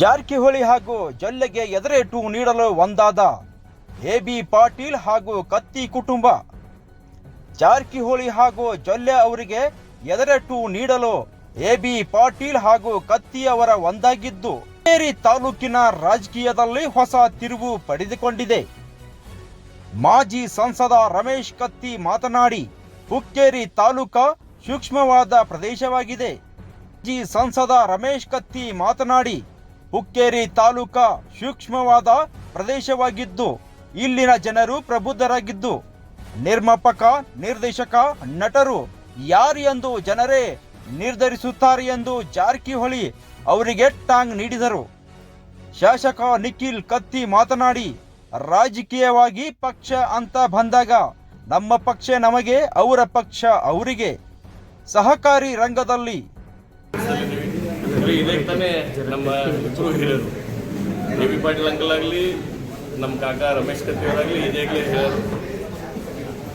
ಜಾರಕಿಹೊಳಿ ಹಾಗೂ ಜಲ್ಲೆಗೆ ಎದುರೇಟು ನೀಡಲು ಒಂದಾದ ಎ ಬಿ ಪಾಟೀಲ್ ಹಾಗೂ ಕತ್ತಿ ಕುಟುಂಬ. ಜಾರಕಿಹೊಳಿ ಹಾಗೂ ಜೊಲ್ಲೆ ಅವರಿಗೆ ಎದುರೇಟು ನೀಡಲು ಎ ಬಿ ಪಾಟೀಲ್ ಹಾಗೂ ಕತ್ತಿ ಅವರ ಒಂದಾಗಿದ್ದು ಮೇರಿ ತಾಲೂಕಿನ ರಾಜಕೀಯದಲ್ಲಿ ಹೊಸ ತಿರುವು ಪಡೆದುಕೊಂಡಿದೆ. ಮಾಜಿ ಸಂಸದ ರಮೇಶ್ ಕತ್ತಿ ಮಾತನಾಡಿ, ಹುಕ್ಕೇರಿ ತಾಲೂಕಾ ಸೂಕ್ಷ್ಮವಾದ ಪ್ರದೇಶವಾಗಿದೆ. ಮಾಜಿ ಸಂಸದ ರಮೇಶ್ ಕತ್ತಿ ಮಾತನಾಡಿ ಹುಕ್ಕೇರಿ ತಾಲೂಕ ಸೂಕ್ಷ್ಮವಾದ ಪ್ರದೇಶವಾಗಿದ್ದು, ಇಲ್ಲಿನ ಜನರು ಪ್ರಬುದ್ಧರಾಗಿದ್ದು, ನಿರ್ಮಾಪಕ, ನಿರ್ದೇಶಕ, ನಟರು ಯಾರು ಎಂದು ಜನರೇ ನಿರ್ಧರಿಸುತ್ತಾರೆ ಎಂದು ಜಾರಕಿಹೊಳಿ ಅವರಿಗೆ ಟಾಂಗ್ ನೀಡಿದರು. ಶಾಸಕ ನಿಖಿಲ್ ಕತ್ತಿ ಮಾತನಾಡಿ, ರಾಜಕೀಯವಾಗಿ ಪಕ್ಷ ಅಂತ ಬಂದಾಗ ನಮ್ಮ ಪಕ್ಷ ನಮಗೆ, ಅವರ ಪಕ್ಷ ಅವರಿಗೆ ಸಹಕಾರಿ ರಂಗದಲ್ಲಿ ಅಂದ್ರೆ ಇದೇ ತಾನೇ ನಮ್ಮ ಇಬ್ಬರು ಹಿರಿಯರು ಎ ಬಿ ಪಾಟೀಲ್ ಅಂಕಲ್ ಆಗಲಿ, ನಮ್ಮ ಕಾಕ ರಮೇಶ್ ಕತ್ತಿಯವರಾಗಲಿ ಅವರಾಗಲಿ ಇದೇ ಹೇಳೋರು.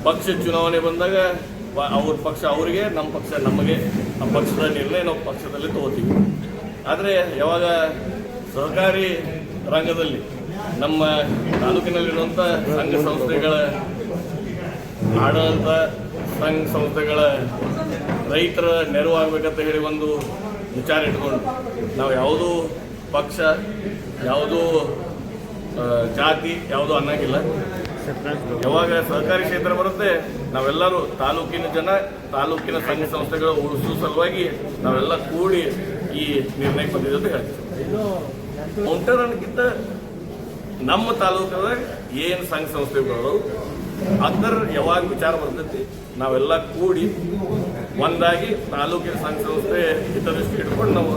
ಪಕ್ಷ ಚುನಾವಣೆ ಬಂದಾಗ ವ- ಅವ್ರ ಪಕ್ಷ ಅವರಿಗೆ, ನಮ್ಮ ಪಕ್ಷ ನಮಗೆ. ಆ ಪಕ್ಷದ ನಿರ್ಣಯ ನಾವು ಪಕ್ಷದಲ್ಲಿ ತಗೋತೀವಿ. ಆದರೆ ಯಾವಾಗ ಸಹಕಾರಿ ರಂಗದಲ್ಲಿ ನಮ್ಮ ತಾಲೂಕಿನಲ್ಲಿರುವಂಥ ಸಂಘ ಸಂಸ್ಥೆಗಳ, ಆಡಳಿತ ಸಂಘ ಸಂಸ್ಥೆಗಳ ರೈತರ ನೆರವು ಆಗಬೇಕಂತ ಹೇಳಿ ಒಂದು ವಿಚಾರ ಇಟ್ಕೊಂಡು ನಾವು ಯಾವುದೂ ಪಕ್ಷ, ಯಾವುದೂ ಜಾತಿ, ಯಾವುದೂ ಅನ್ನಂಗಿಲ್ಲ. ಯಾವಾಗ ಸಹಕಾರಿ ಕ್ಷೇತ್ರ ಬರುತ್ತೆ, ನಾವೆಲ್ಲರೂ ತಾಲೂಕಿನ ಜನ, ತಾಲೂಕಿನ ಸಂಘ ಸಂಸ್ಥೆಗಳು ಉಳಿಸುವ ಸಲುವಾಗಿ ನಾವೆಲ್ಲ ಕೂಡಿ ಈ ನಿರ್ಣಯಕ್ಕೆ ಬಂದಿದೆ ಅಂತ ಹೇಳ್ತೀವಿ. ಅನ್ನಕ್ಕಿಂತ ನಮ್ಮ ತಾಲೂಕದಾಗ ಏನು ಸಂಘ ಸಂಸ್ಥೆಗಳು ಅದರ ಯಾವಾಗ ವಿಚಾರ ಬರ್ತೈತಿ, ನಾವೆಲ್ಲ ಕೂಡಿ ಒಂದಾಗಿ ತಾಲೂಕಿನ ಸಂಘ ಸಂಸ್ಥೆ ಹಿತದೃಷ್ಟಿ ಇಟ್ಕೊಂಡು ನಾವು